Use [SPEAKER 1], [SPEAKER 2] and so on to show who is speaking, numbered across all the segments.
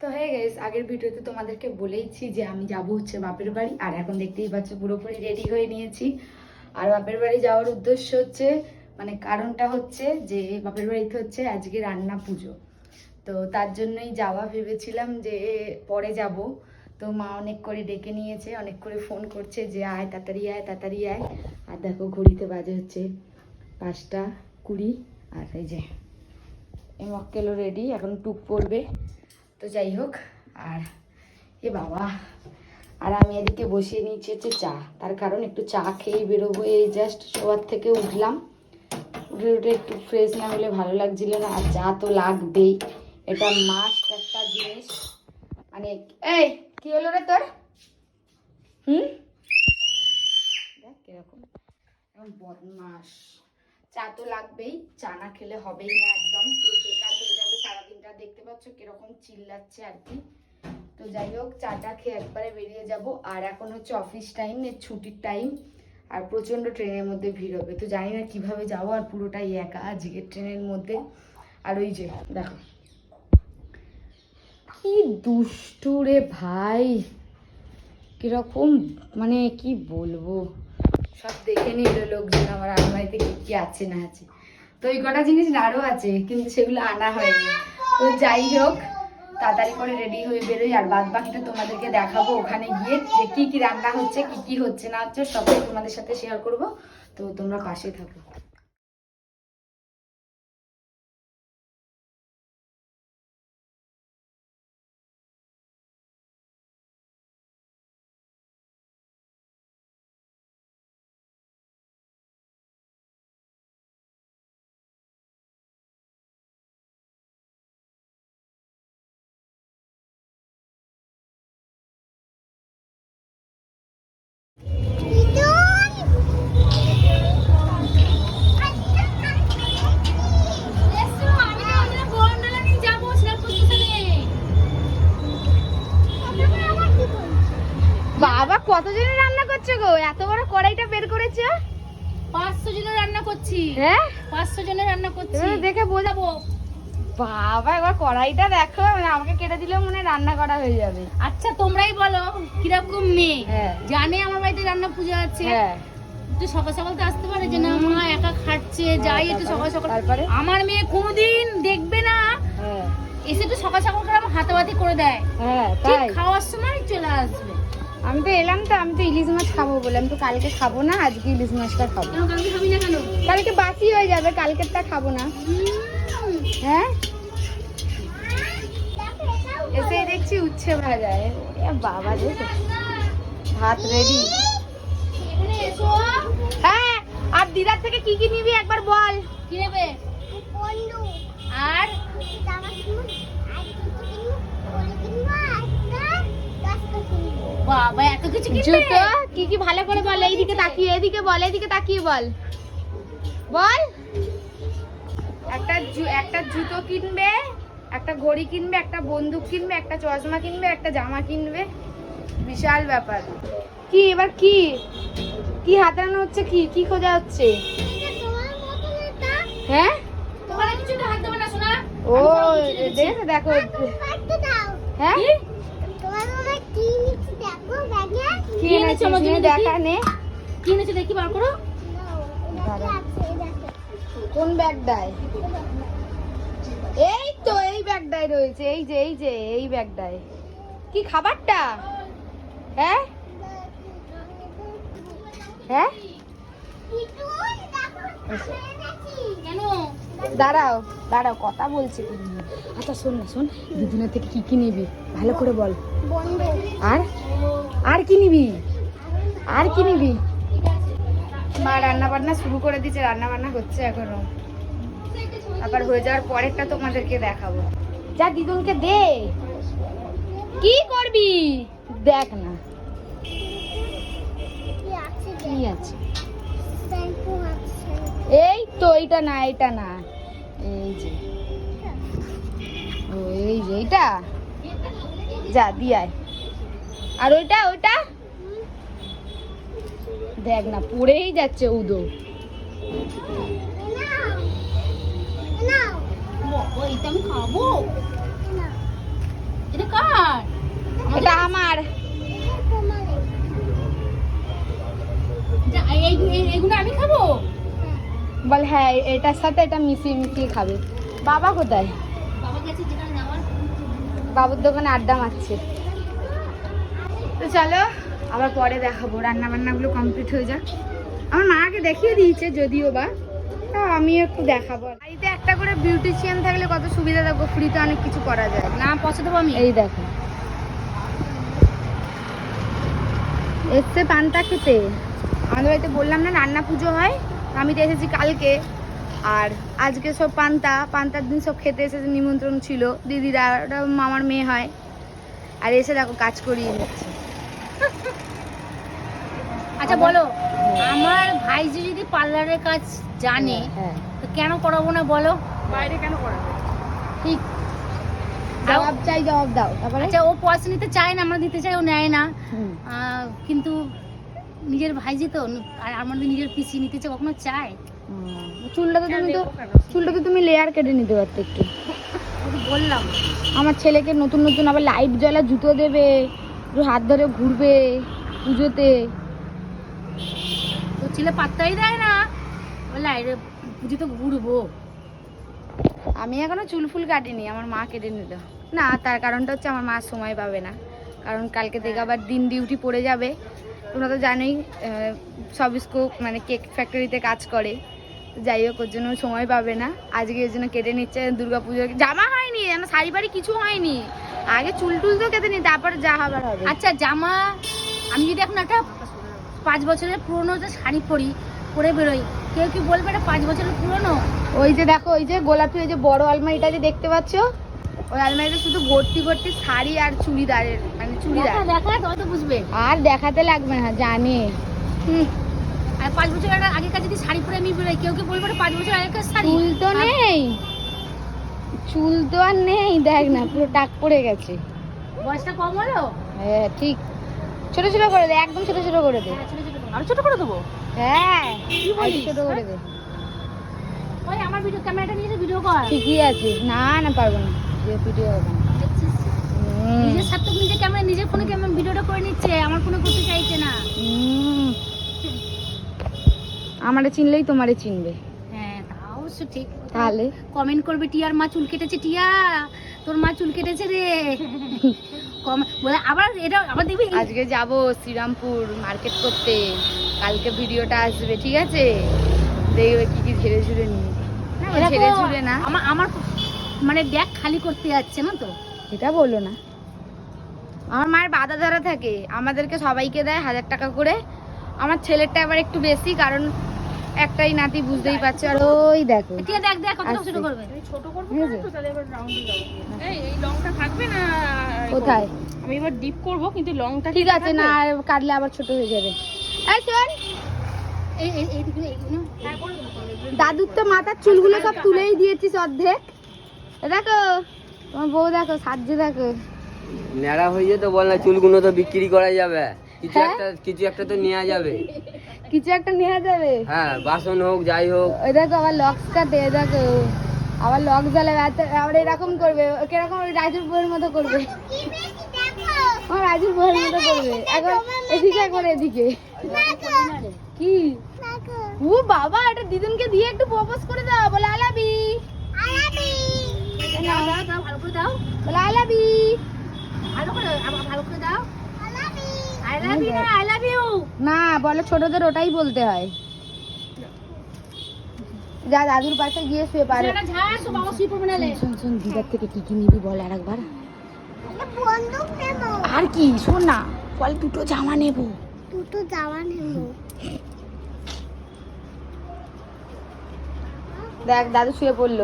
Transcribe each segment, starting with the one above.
[SPEAKER 1] তো হয়ে গেছে, আগের ভিডিওতে তোমাদেরকে বলেইছি যে আমি যাব হচ্ছে বাপের বাড়ি, আর এখন দেখতেই পাচ্ছ পুরোপুরি রেডি হয়ে নিয়েছি। আর বাপের বাড়ি যাওয়ার উদ্দেশ্য হচ্ছে মানে কারণটা হচ্ছে যে বাপের বাড়িতে হচ্ছে আজকে রান্না পুজো। তো তার জন্যই যাওয়া ভেবেছিলাম যে পরে যাব। তো মা অনেক করে ডেকে নিয়েছে, অনেক করে ফোন করছে যে আয় তাড়াতাড়ি আয় তাড়াতাড়ি আয়। আর দেখো ঘড়িতে বাজে হচ্ছে পাঁচটা কুড়ি, আর এই যে, এই মক্কেলও রেডি এখন টুক পড়বে। তো যাই হোক, আর এ বাবা, আর আমি এদিকে বসিয়ে নিয়েছি হচ্ছে চা। তার কারণ একটু চা খেয়েই বেরোবো, এই জাস্ট শোয়ার থেকে উঠলাম। উঠে উঠে একটু ফ্রেশ না হলে ভালো লাগছিল না, আর চা তো লাগবেই। এটা মাস্ট একটা জিনিস। মানে এই, কি হলো রে তোর? হুম? দেখ কীরকম। এখন বদমাস চা তো লাগবেই, চা না খেলে হবেই না একদম পুরো বেকার হয়ে যাবে সারাদিনটা দেখতে পাচ্ছ কীরকম চিল্লাচ্ছে আর কি? তো যাই হোক, চাটা খেয়ে একবারে বেরিয়ে যাব। আর এখন হচ্ছে অফিস টাইম ছুটির টাইম আর প্রচণ্ড ট্রেনের মধ্যে ভিড় হবে। তো জানি না কীভাবে যাব আর পুরোটাই একা আজকে ট্রেনের মধ্যে। আর ওই যে, দেখো। কি দুষ্টু রে ভাই। কীরকম মানে কি বলব? সব দেখে নিল লোকজন, আমার আলমারিতে কি কি আছে না আছে। তো এই কটা জিনিস আরও আছে, কিন্তু সেগুলো আনা হয়নি। তো যাই হোক, তাড়াতাড়ি করে রেডি হয়ে বেরোই আর বাদ বাকিটা তোমাদেরকে দেখাবো ওখানে গিয়ে যে কী কী রান্না হচ্ছে, কী কী হচ্ছে না হচ্ছে, সবটাই তোমাদের সাথে শেয়ার করব। তো তোমরা পাশে থাকো। বাবা কতজনের রান্না করছ গো? এত বড় কড়াইটা বের করেছ?
[SPEAKER 2] পাঁচশো জনের রান্না করছি।
[SPEAKER 1] হ্যাঁ?
[SPEAKER 2] পাঁচশো জনের রান্না করছি।
[SPEAKER 1] এবারে দেখে বোঝাবো বাবা একবার কড়াইটা দেখো আমাকে কেটে দিলেও মনে রান্না করা হয়ে যাবে।
[SPEAKER 2] আচ্ছা তোমরাই বলো কীরকম মেয়ে?
[SPEAKER 1] হ্যাঁ।
[SPEAKER 2] জানে আমার বাড়িতে রান্না পুজো আছে।
[SPEAKER 1] হ্যাঁ।
[SPEAKER 2] একটু সকাল সকাল তো আসতে পারে যে না মা একা খাচ্ছে যাই একটু সকাল সকাল। আমার মেয়ে কোনোদিন দেখবে না।
[SPEAKER 1] হ্যাঁ।
[SPEAKER 2] এসে একটু সকাল সকাল করে আমার হাতাবাতি করে দেয়।
[SPEAKER 1] হ্যাঁ
[SPEAKER 2] খাওয়ার সময় চলে আসবে।
[SPEAKER 1] আমি তো এলাম তো আমি তো ইলিশ মাছ খাব বলে। আমি তো কালকে খাব না আজকে ইলিশ মাছটা খাব।
[SPEAKER 2] কালকে
[SPEAKER 1] বাসি হয়ে যাবে কালকেরটা খাব না। হ্যাঁ? এসে দেখছি উচ্ছে ভাজা। বাবা রে ভাত রেডি হ্যাঁ আর দিদার থেকে কি কি নিবি একবার বল।
[SPEAKER 2] কি নেবে? কিছু
[SPEAKER 1] জুতো। কি কি ভালো করে বল এইদিকে তাকিয়ে এদিকে বল এদিকে তাকিয়ে বল। বল। একটা একটা জুতো কিনবে একটা ঘড়ি কিনবে একটা বন্দুক কিনবে একটা চশমা কিনবে একটা জামা কিনবে। বিশাল ব্যাপার। কি এবার কি? কি হাতানো হচ্ছে কি কি খোঁজা হচ্ছে? হ্যাঁ? ও দেখো। হ্যাঁ কি এনেছো
[SPEAKER 2] আমার জন্য দেখা।
[SPEAKER 1] নে।
[SPEAKER 2] কি এনেছো দেখি বার করো।
[SPEAKER 1] কোন ব্যাগটায় এই তো এই ব্যাগটায় রয়েছে এই যে এই যে এই ব্যাগটায় কি খাবারটা? হ্যাঁ? হ্যাঁ?
[SPEAKER 2] কেন?
[SPEAKER 1] দাঁড়াও দাঁড়াও কথা বলছি আচ্ছা শোন না শোন দুদিনের থেকে কি কি নিবি? ভালো করে বল। আর? আর কি নিবি? আর কি নিবি? মা রান্না বান্না শুরু করে দিয়েছে রান্না বান্না হচ্ছে এখনও। আবার হয়ে যাওয়ার পরেরটা তোমাদেরকে দেখাবো। যা দিদুনকে দে। কি করবি? দেখ না। কি আছে? এই তো এইটা না এইটা না। এই যে। ও এই যে এইটা? যা দিয়ায় আর ওইটা ওইটা? দেখ না, পড়েই যাচ্ছে উদো।
[SPEAKER 2] এটা কার
[SPEAKER 1] এটা আমার।
[SPEAKER 2] আমি খাব
[SPEAKER 1] বল হ্যাঁ এটার সাথে এটা মিশিয়ে মিশিয়ে খাবে। বাবা কোথায়? বাবুর দোকানে আড্ডা মারছে। তো চলো। আবার পরে দেখাবো রান্না বান্নাগুলো কমপ্লিট হয়ে যাক। আমার মাকে দেখিয়ে দিয়েছে যদিও বা তাও আমি একটু দেখাবো বাড়িতে একটা করে বিউটিশিয়ান থাকলে কত সুবিধা থাকব ফ্রিতে অনেক কিছু করা যায়।
[SPEAKER 2] না দেবো আমি।
[SPEAKER 1] এই দেখো। এসছে পান্তা খেতে। আমাদের বাড়িতে বললাম না রান্না পুজো হয় আমি তো এসেছি কালকে। আর আজকে সব পান্তা পান্তার দিন সব খেতে এসেছে নিমন্ত্রণ ছিল। দিদিরা ওটা মামার মেয়ে হয়। আর এসে দেখো কাজ করিয়ে নিচ্ছে।
[SPEAKER 2] আচ্ছা বলো। আমার ভাইজি যদি পার্লারের কাজ জানে
[SPEAKER 1] হ্যাঁ
[SPEAKER 2] তো কেন করাবো না বলো?
[SPEAKER 1] বাইরে কেন করাবে?
[SPEAKER 2] ঠিক।
[SPEAKER 1] জবাব চাই জবাব দাও। তারপরে?
[SPEAKER 2] আচ্ছা ও পয়সা নিতে চায় না আমরা দিতে চাই ও নেয় না। আহ, কিন্তু নিজের ভাইজি তো আর আমাদের নিজের পিসি নিতে চাই কখনো চায়?
[SPEAKER 1] হুম। চুলটা তো তুমি তো চুলটা তো তুমি লেয়ার কেটে নিতে পারতে একটু।
[SPEAKER 2] বললাম।
[SPEAKER 1] আমার ছেলেকে নতুন নতুন আবার লাইট জ্বলা জুতো দেবে। একটু হাত ধরে ঘুরবে পুজোতে।
[SPEAKER 2] তো ছেলে পাত্তাই দেয় না। বলে, আরে পুজো তো ঘুরবো।
[SPEAKER 1] আমি এখনও চুল ফুল কাটিনি, আমার মা কেটে নিল। না, তার কারণটা হচ্ছে আমার মা সময় পাবে না। কারণ কালকে থেকে আবার দিন ডিউটি পড়ে যাবে। তোমরা তো জানোই সব স্কোপ মানে কেক ফ্যাক্টরিতে কাজ করে। যাই হোক, ওর জন্য সময় পাবে না। আজকে এর জন্য কেটে নিচ্ছে দুর্গা পুজো জামা হয়নি, যেন শাড়ি বাড়ি কিছু হয়নি। আগে চুল টুল তো কেটে নি তারপরে যা হবার হবে।
[SPEAKER 2] আচ্ছা জামা আমি যদি এখন একটা পাঁচ বছরের পুরনো যে শাড়ি পরি পরে বেরোই। কেউ কি বলবে এটা পাঁচ বছরের পুরনো?
[SPEAKER 1] ওই যে দেখো ওই যে গোলাপি ওই যে বড় আলমারিটা যে দেখতে পাচ্ছ? ওই আলমারিতে শুধু ভর্তি ভর্তি শাড়ি আর চুড়িদারের মানে চুড়িদার।
[SPEAKER 2] দেখা তো বুঝবে।
[SPEAKER 1] আর দেখাতে লাগবে না জানে। হুম,
[SPEAKER 2] আর পাঁচ বছর আগেকার যদি শাড়ি পরে আমি বেরোই কেউ কি বলবে পাঁচ বছর আগেকার শাড়ি?
[SPEAKER 1] তো নেই। চুল তো আর নেই দেখ না পুরো টাক পড়ে গেছে।
[SPEAKER 2] বয়সটা কম হলো?
[SPEAKER 1] হ্যাঁ ঠিক। ছোট ছোট করে দে একদম ছোট ছোট করে দে।
[SPEAKER 2] হ্যাঁ। আরও ছোট করে দেবো?
[SPEAKER 1] হ্যাঁ ছোট করে দে।
[SPEAKER 2] ওই আমার ভিডিও ক্যামেরাটা নিয়ে ভিডিও কর।
[SPEAKER 1] ঠিকই আছে। না না পারব না। যে ভিডিও হবে না?
[SPEAKER 2] নিজের সার্থক নিজে ক্যামেরা নিজের ফোনে ক্যামেরা ভিডিওটা করে নিচ্ছে। আমার ফোনে করতে চাইছে না।
[SPEAKER 1] আমারে চিনলেই তোমারে চিনবে।
[SPEAKER 2] হ্যাঁ তা অবশ্য ঠিক।
[SPEAKER 1] তাহলে?
[SPEAKER 2] কমেন্ট করবে টিয়ার মা চুল কেটেছে টিয়া তোর মা চুল কেটেছে রে। বলে আবার এটা আবার দেখবি?
[SPEAKER 1] আজকে যাব শ্রীরামপুর মার্কেট করতে। কালকে ভিডিওটা আসবে ঠিক আছে? দেখবে কি কি ঝেড়ে ঝুড়ে নিয়ে। না, ঝেড়ে ঝুড়ে না।
[SPEAKER 2] আমার আমার মানে ব্যাগ খালি করতে যাচ্ছে না তো?
[SPEAKER 1] এটা বলো না। আমার মায়ের বাধা ধরা থাকে। আমাদেরকে সবাইকে দেয় হাজার টাকা করে। আমার ছেলেরটা আবার একটু বেশি কারণ একটাই নাতি বুঝতেই পারছ। আর ওই দেখো
[SPEAKER 2] টিয়া দেখ দেখ কত। ছোট করবে।
[SPEAKER 3] ছোট করব
[SPEAKER 1] ঠিক আছে?
[SPEAKER 3] তো তাহলে এবার রাউন্ড এই এই লংটা থাকবে না?
[SPEAKER 1] কোথায়?
[SPEAKER 3] আমি এবার ডিপ করব কিন্তু লংটা
[SPEAKER 1] ঠিক আছে না আর কাটলে আবার ছোট হয়ে যাবে। এই শোন।
[SPEAKER 2] এই এই এইদিকে এইগুলো
[SPEAKER 1] দাদুর তো মাথার চুলগুলো সব তুলেই দিয়েছিস অর্ধেক। দেখো তোমার বউ দেখো সাজ্জে দেখো।
[SPEAKER 4] ন্যাড়া হয়ে যেত বল না চুলগুলো তো বিক্রি করা যাবে। কিছু
[SPEAKER 1] হ্যাঁ?
[SPEAKER 4] একটা কিছু একটা তো নেওয়া যাবে।
[SPEAKER 1] কিছু একটা নেওয়া যাবে?
[SPEAKER 4] হ্যাঁ বাসন হোক যাই হোক।
[SPEAKER 1] ওই দেখো আবার লক্স কাটে দেখো। আবার লক জ্বালাবে আবার এরকম করবে। কীরকম ওই রাজুর বউয়ের মতো করবে। ও রাজুর বউয়ের মতো করবে। এখন এদিকে একবার এদিকে। কি? ও বাবা এটা দিদুনকে দিয়ে একটু প্রপোজ করে দাও। বলে আলাবি
[SPEAKER 2] দাও দাও ভালো করে দাও
[SPEAKER 1] বলে আলাবি
[SPEAKER 2] ভালো করে ভালো করে দাও।
[SPEAKER 1] না বলে ছোটদের ওটাই বলতে হয়। যা দাদুর পাশে গিয়ে শুয়ে পারে শোন শোন দিদার থেকে কি কি নিবি বল আর একবার আর কি? শোন না বল দুটো জামা নেব।
[SPEAKER 2] দুটো জামা নেব।
[SPEAKER 1] দেখ দাদু শুয়ে পড়ল।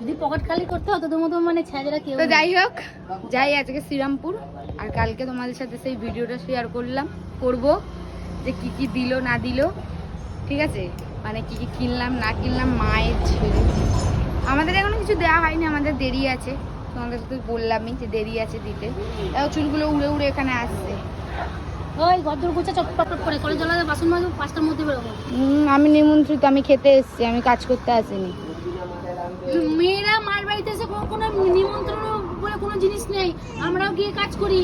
[SPEAKER 2] যদি পকেট খালি করতে হতো তোর মতো মানে ছেলেরা কেউ
[SPEAKER 1] তো যাই হোক যাই আজকে শ্রীরামপুর আর কালকে তোমাদের সাথে সেই ভিডিওটা শেয়ার করলাম করব যে কি কি দিল না দিল ঠিক আছে? মানে কি কি কিনলাম না কিনলাম মায়ের ছেলে। আমাদের এখনও কিছু দেওয়া হয়নি আমাদের দেরি আছে। তোমাদের সাথে বললামই যে দেরি আছে দিতে। তাও চুলগুলো উড়ে উড়ে এখানে আসছে।
[SPEAKER 2] ওই গদ্দর গোছা চটপট করে কলেজ বাসন মাজো পাঁচটার মধ্যে বেরোবো।
[SPEAKER 1] আমি নিমন্ত্রিত আমি খেতে এসেছি আমি কাজ করতে আসিনি।
[SPEAKER 2] মেয়েরা মার বাড়িতে এসে কোনো নিমন্ত্রণ বলে কোনো জিনিস নেই আমরাও গিয়ে কাজ করি।